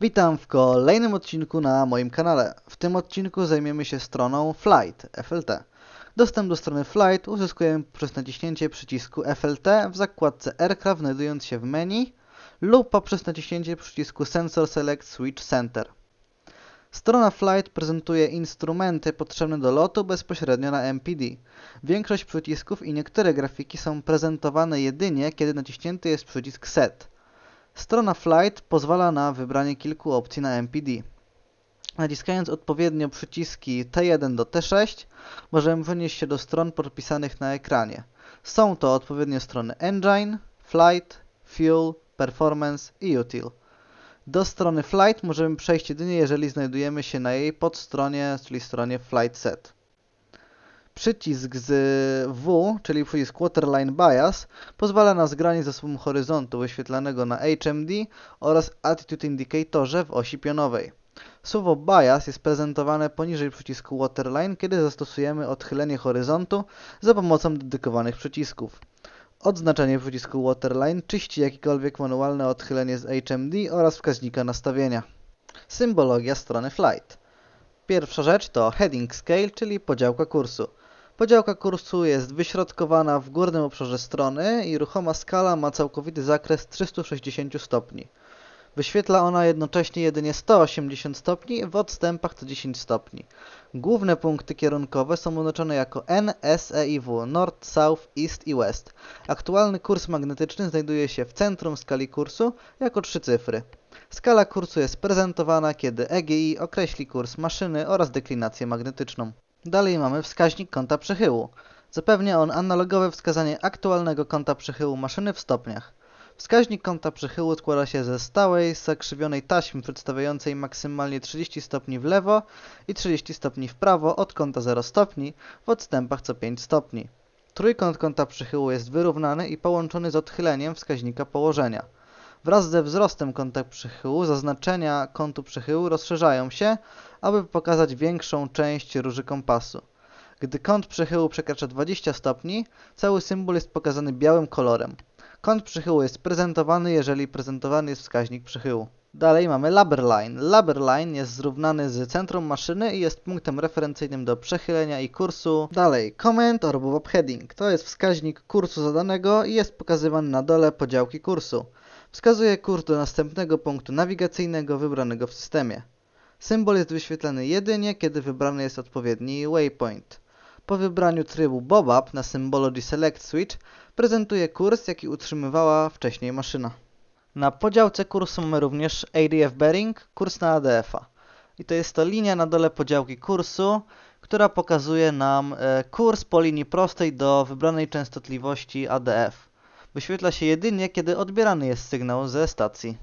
Witam w kolejnym odcinku na moim kanale. W tym odcinku zajmiemy się stroną Flight FLT. Dostęp do strony Flight uzyskujemy poprzez naciśnięcie przycisku FLT w zakładce Aircraft znajdując się w menu lub poprzez naciśnięcie przycisku Sensor Select Switch Center. Strona Flight prezentuje instrumenty potrzebne do lotu bezpośrednio na MPD. Większość przycisków i niektóre grafiki są prezentowane jedynie, kiedy naciśnięty jest przycisk Set. Strona Flight pozwala na wybranie kilku opcji na MPD. Naciskając odpowiednio przyciski T1 do T6 możemy przenieść się do stron podpisanych na ekranie. Są to odpowiednio strony Engine, Flight, Fuel, Performance i Util. Do strony Flight możemy przejść jedynie jeżeli znajdujemy się na jej podstronie, czyli stronie Flight Set. Przycisk z W, czyli przycisk Waterline Bias, pozwala na zgranie zasobu horyzontu wyświetlanego na HMD oraz Attitude Indicatorze w osi pionowej. Słowo bias jest prezentowane poniżej przycisku Waterline, kiedy zastosujemy odchylenie horyzontu za pomocą dedykowanych przycisków. Odznaczenie przycisku Waterline czyści jakiekolwiek manualne odchylenie z HMD oraz wskaźnika nastawienia. Symbologia strony Flight. Pierwsza rzecz to Heading Scale, czyli podziałka kursu. Podziałka kursu jest wyśrodkowana w górnym obszarze strony i ruchoma skala ma całkowity zakres 360 stopni. Wyświetla ona jednocześnie jedynie 180 stopni w odstępach co 10 stopni. Główne punkty kierunkowe są oznaczone jako N, S, E i W, North, South, East i West. Aktualny kurs magnetyczny znajduje się w centrum skali kursu jako trzy cyfry. Skala kursu jest prezentowana, kiedy EGI określi kurs maszyny oraz deklinację magnetyczną. Dalej mamy wskaźnik kąta przechyłu. Zapewnia on analogowe wskazanie aktualnego kąta przechyłu maszyny w stopniach. Wskaźnik kąta przechyłu składa się ze stałej, zakrzywionej taśmy przedstawiającej maksymalnie 30 stopni w lewo i 30 stopni w prawo od kąta 0 stopni w odstępach co 5 stopni. Trójkąt kąta przechyłu jest wyrównany i połączony z odchyleniem wskaźnika położenia. Wraz ze wzrostem kąta przechyłu zaznaczenia kątu przechyłu rozszerzają się, aby pokazać większą część róży kompasu. Gdy kąt przechyłu przekracza 20 stopni, cały symbol jest pokazany białym kolorem. Kąt przychyłu jest prezentowany, jeżeli prezentowany jest wskaźnik przychyłu. Dalej mamy Laber Line. Laber Line jest zrównany z centrum maszyny i jest punktem referencyjnym do przechylenia i kursu. Dalej, Comment or Move Heading. To jest wskaźnik kursu zadanego i jest pokazywany na dole podziałki kursu. Wskazuje kurs do następnego punktu nawigacyjnego wybranego w systemie. Symbol jest wyświetlany jedynie, kiedy wybrany jest odpowiedni waypoint. Po wybraniu trybu Bobab na Symbology Select Switch prezentuje kurs, jaki utrzymywała wcześniej maszyna. Na podziałce kursu mamy również ADF Bearing, kurs na ADF-a. I to jest to linia na dole podziałki kursu, która pokazuje nam e, kurs po linii prostej do wybranej częstotliwości ADF. Wyświetla się jedynie, kiedy odbierany jest sygnał ze stacji.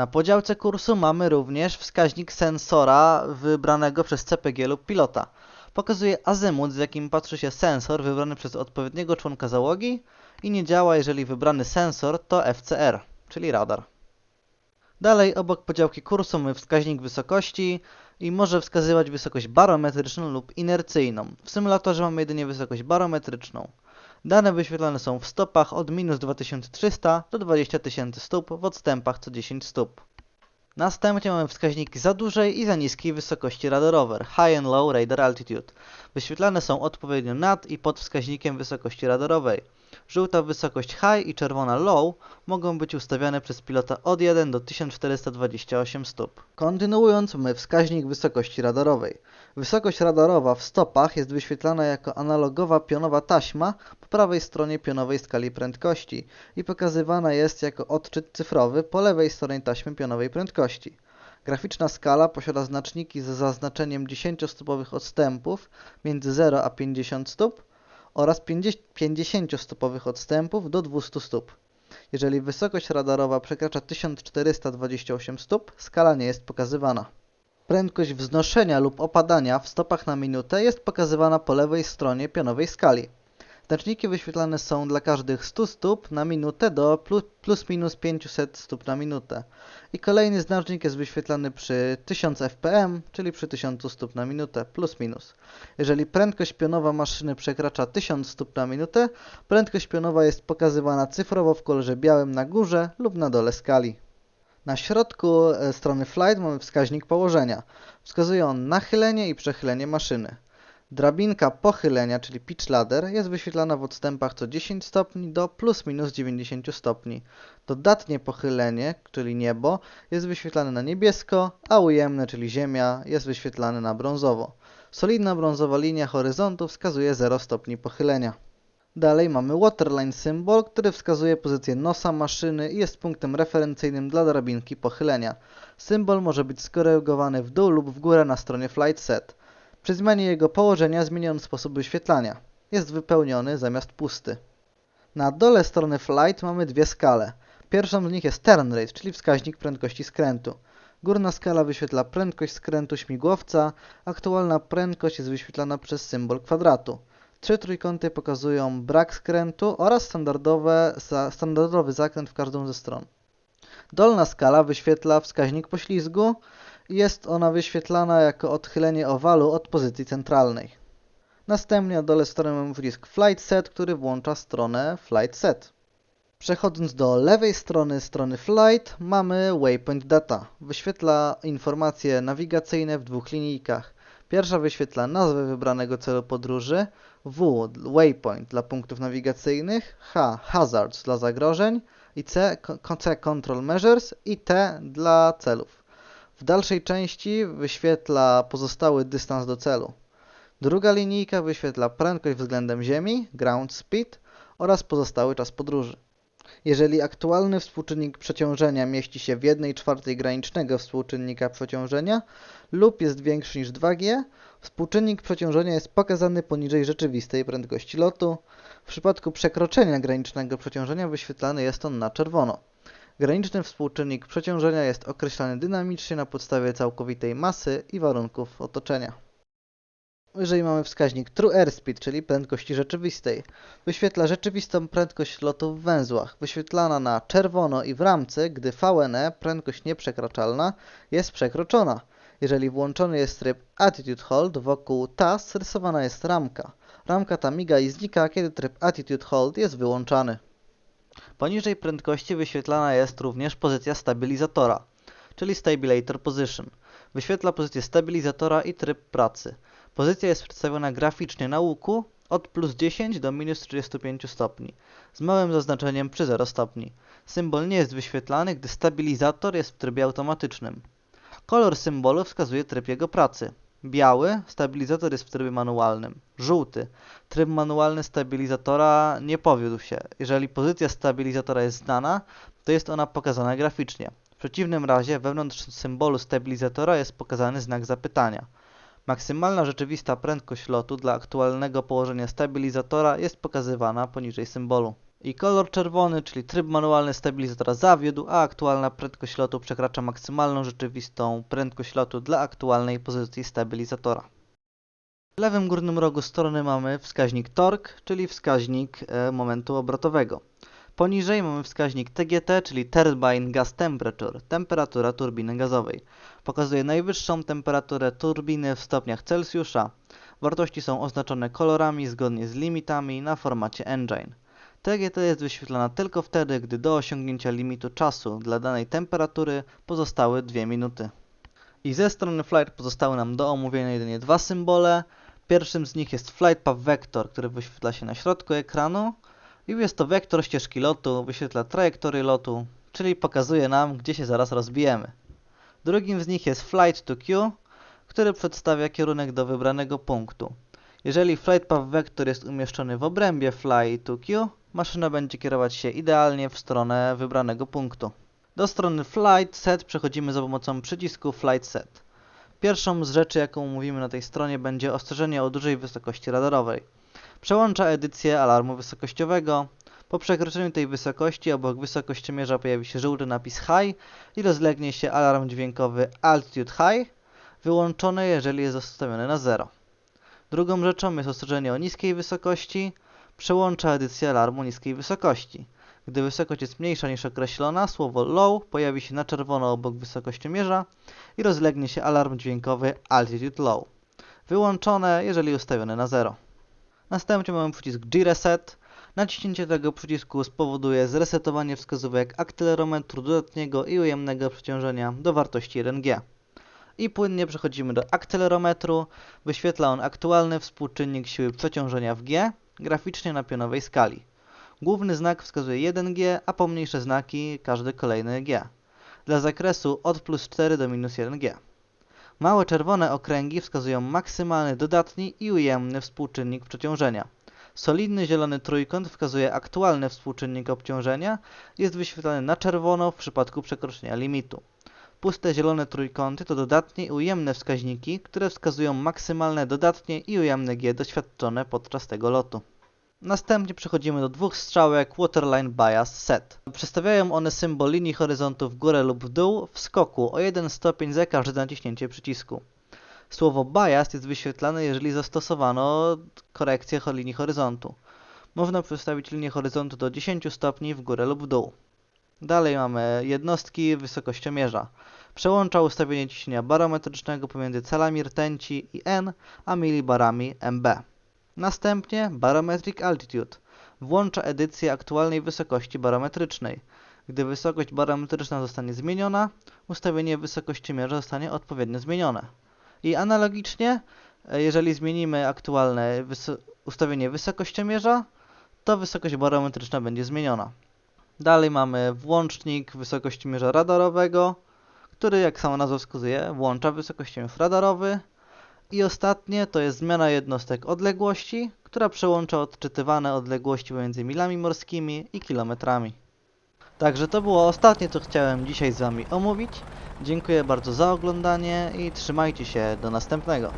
Na podziałce kursu mamy również wskaźnik sensora wybranego przez CPG lub pilota. Pokazuje azymut, z jakim patrzy się sensor wybrany przez odpowiedniego członka załogi i nie działa, jeżeli wybrany sensor to FCR, czyli radar. Dalej, obok podziałki kursu mamy wskaźnik wysokości i może wskazywać wysokość barometryczną lub inercyjną. W symulatorze mamy jedynie wysokość barometryczną. Dane wyświetlane są w stopach od minus 2300 do 20 000 stóp w odstępach co 10 stóp. Następnie mamy wskaźniki za dużej i za niskiej wysokości radarover High and Low Radar Altitude. Wyświetlane są odpowiednio nad i pod wskaźnikiem wysokości radarowej. Żółta wysokość High i czerwona Low mogą być ustawiane przez pilota od 1 do 1428 stóp. Kontynuując mamy wskaźnik wysokości radarowej. Wysokość radarowa w stopach jest wyświetlana jako analogowa pionowa taśma po prawej stronie pionowej skali prędkości i pokazywana jest jako odczyt cyfrowy po lewej stronie taśmy pionowej prędkości. Graficzna skala posiada znaczniki z zaznaczeniem 10-stopowych odstępów między 0 a 50 stóp oraz 50-stopowych odstępów do 200 stóp. Jeżeli wysokość radarowa przekracza 1428 stóp, skala nie jest pokazywana. Prędkość wznoszenia lub opadania w stopach na minutę jest pokazywana po lewej stronie pionowej skali. Znaczniki wyświetlane są dla każdych 100 stóp na minutę do plus, plus minus 500 stóp na minutę. I kolejny znacznik jest wyświetlany przy 1000 fpm, czyli przy 1000 stóp na minutę, plus minus. Jeżeli prędkość pionowa maszyny przekracza 1000 stóp na minutę, prędkość pionowa jest pokazywana cyfrowo w kolorze białym na górze lub na dole skali. Na środku e, strony Flight mamy wskaźnik położenia. Wskazuje on nachylenie i przechylenie maszyny. Drabinka pochylenia, czyli pitch ladder, jest wyświetlana w odstępach co 10 stopni do plus minus 90 stopni. Dodatnie pochylenie, czyli niebo, jest wyświetlane na niebiesko, a ujemne, czyli ziemia, jest wyświetlane na brązowo. Solidna brązowa linia horyzontu wskazuje 0 stopni pochylenia. Dalej mamy waterline symbol, który wskazuje pozycję nosa maszyny i jest punktem referencyjnym dla drabinki pochylenia. Symbol może być skorygowany w dół lub w górę na stronie flight set. Przy zmianie jego położenia zmienia on sposób wyświetlania. Jest wypełniony zamiast pusty. Na dole strony flight mamy dwie skale. Pierwszą z nich jest turn rate, czyli wskaźnik prędkości skrętu. Górna skala wyświetla prędkość skrętu śmigłowca, aktualna prędkość jest wyświetlana przez symbol kwadratu. Trzy trójkąty pokazują brak skrętu oraz standardowe, standardowy zakręt w każdą ze stron. Dolna skala wyświetla wskaźnik poślizgu jest ona wyświetlana jako odchylenie owalu od pozycji centralnej. Następnie na dole strony mamy przycisk Flight Set, który włącza stronę Flight Set. Przechodząc do lewej strony strony Flight mamy Waypoint Data. Wyświetla informacje nawigacyjne w dwóch linijkach. Pierwsza wyświetla nazwę wybranego celu podróży, W Waypoint dla punktów nawigacyjnych, H Hazards dla zagrożeń i C, C Control Measures i T dla celów. W dalszej części wyświetla pozostały dystans do celu. Druga linijka wyświetla prędkość względem Ziemi, ground speed oraz pozostały czas podróży. Jeżeli aktualny współczynnik przeciążenia mieści się w 1 czwartej granicznego współczynnika przeciążenia lub jest większy niż 2G, współczynnik przeciążenia jest pokazany poniżej rzeczywistej prędkości lotu. W przypadku przekroczenia granicznego przeciążenia wyświetlany jest on na czerwono. Graniczny współczynnik przeciążenia jest określany dynamicznie na podstawie całkowitej masy i warunków otoczenia. Jeżeli mamy wskaźnik True Airspeed, czyli prędkości rzeczywistej, wyświetla rzeczywistą prędkość lotu w węzłach, wyświetlana na czerwono i w ramce, gdy VNE, prędkość nieprzekraczalna, jest przekroczona. Jeżeli włączony jest tryb Attitude Hold, wokół TAS rysowana jest ramka. Ramka ta miga i znika, kiedy tryb Attitude Hold jest wyłączany. Poniżej prędkości wyświetlana jest również pozycja stabilizatora, czyli Stabilator Position. Wyświetla pozycję stabilizatora i tryb pracy. Pozycja jest przedstawiona graficznie na łuku od plus 10 do minus 35 stopni, z małym zaznaczeniem przy 0 stopni. Symbol nie jest wyświetlany, gdy stabilizator jest w trybie automatycznym. Kolor symbolu wskazuje tryb jego pracy. Biały, stabilizator jest w trybie manualnym. Żółty, tryb manualny stabilizatora nie powiódł się. Jeżeli pozycja stabilizatora jest znana, to jest ona pokazana graficznie. W przeciwnym razie wewnątrz symbolu stabilizatora jest pokazany znak zapytania. Maksymalna rzeczywista prędkość lotu dla aktualnego położenia stabilizatora jest pokazywana poniżej symbolu. I kolor czerwony, czyli tryb manualny stabilizatora zawiódł, a aktualna prędkość lotu przekracza maksymalną rzeczywistą prędkość lotu dla aktualnej pozycji stabilizatora. W lewym górnym rogu strony mamy wskaźnik torque, czyli wskaźnik e, momentu obrotowego. Poniżej mamy wskaźnik TGT, czyli Turbine Gas Temperature, temperatura turbiny gazowej. Pokazuje najwyższą temperaturę turbiny w stopniach Celsjusza. Wartości są oznaczone kolorami zgodnie z limitami na formacie engine. TGT jest wyświetlana tylko wtedy, gdy do osiągnięcia limitu czasu dla danej temperatury pozostały 2 minuty. I ze strony Flight pozostały nam do omówienia jedynie dwa symbole. Pierwszym z nich jest Flight Path Vector, który wyświetla się na środku ekranu. I jest to wektor ścieżki lotu, wyświetla trajektorię lotu, czyli pokazuje nam, gdzie się zaraz rozbijemy. Drugim z nich jest Flight to Q, który przedstawia kierunek do wybranego punktu. Jeżeli Flight Path Vector jest umieszczony w obrębie Fly to Q, maszyna będzie kierować się idealnie w stronę wybranego punktu. Do strony Flight Set przechodzimy za pomocą przycisku Flight Set. Pierwszą z rzeczy, jaką mówimy na tej stronie, będzie ostrzeżenie o dużej wysokości radarowej. Przełącza edycję alarmu wysokościowego. Po przekroczeniu tej wysokości obok wysokościomierza pojawi się żółty napis High i rozlegnie się alarm dźwiękowy Altitude High, wyłączony jeżeli jest ustawiony na 0. Drugą rzeczą jest ostrzeżenie o niskiej wysokości. Przełącza edycję alarmu niskiej wysokości. Gdy wysokość jest mniejsza niż określona, słowo low pojawi się na czerwono obok wysokościomierza i rozlegnie się alarm dźwiękowy Altitude Low. Wyłączone, jeżeli ustawione na 0. Następnie mamy przycisk G-Reset. Naciśnięcie tego przycisku spowoduje zresetowanie wskazówek akcelerometru dodatniego i ujemnego przeciążenia do wartości 1G. I płynnie przechodzimy do akcelerometru. Wyświetla on aktualny współczynnik siły przeciążenia w G graficznie na pionowej skali. Główny znak wskazuje 1G, a pomniejsze znaki każdy kolejny G. Dla zakresu od plus 4 do minus 1G. Małe czerwone okręgi wskazują maksymalny dodatni i ujemny współczynnik przeciążenia. Solidny zielony trójkąt wskazuje aktualny współczynnik obciążenia, jest wyświetlany na czerwono w przypadku przekroczenia limitu. Puste zielone trójkąty to dodatnie i ujemne wskaźniki, które wskazują maksymalne dodatnie i ujemne G doświadczone podczas tego lotu. Następnie przechodzimy do dwóch strzałek Waterline Bias Set. Przedstawiają one symbol linii horyzontu w górę lub w dół w skoku o 1 stopień za każde naciśnięcie przycisku. Słowo bias jest wyświetlane, jeżeli zastosowano korekcję linii horyzontu. Można przestawić linię horyzontu do 10 stopni w górę lub w dół. Dalej mamy jednostki wysokościomierza. Przełącza ustawienie ciśnienia barometrycznego pomiędzy calami rtęci i N, a milibarami MB. Następnie Barometric Altitude. Włącza edycję aktualnej wysokości barometrycznej. Gdy wysokość barometryczna zostanie zmieniona, ustawienie wysokościomierza zostanie odpowiednio zmienione. I analogicznie, e, jeżeli zmienimy aktualne wyso ustawienie wysokościomierza, to wysokość barometryczna będzie zmieniona. Dalej mamy włącznik wysokościomierza radarowego, który jak sama nazwa wskazuje, włącza wysokościomierz radarowy. I ostatnie to jest zmiana jednostek odległości, która przełącza odczytywane odległości pomiędzy milami morskimi i kilometrami. Także to było ostatnie, co chciałem dzisiaj z Wami omówić. Dziękuję bardzo za oglądanie i trzymajcie się do następnego.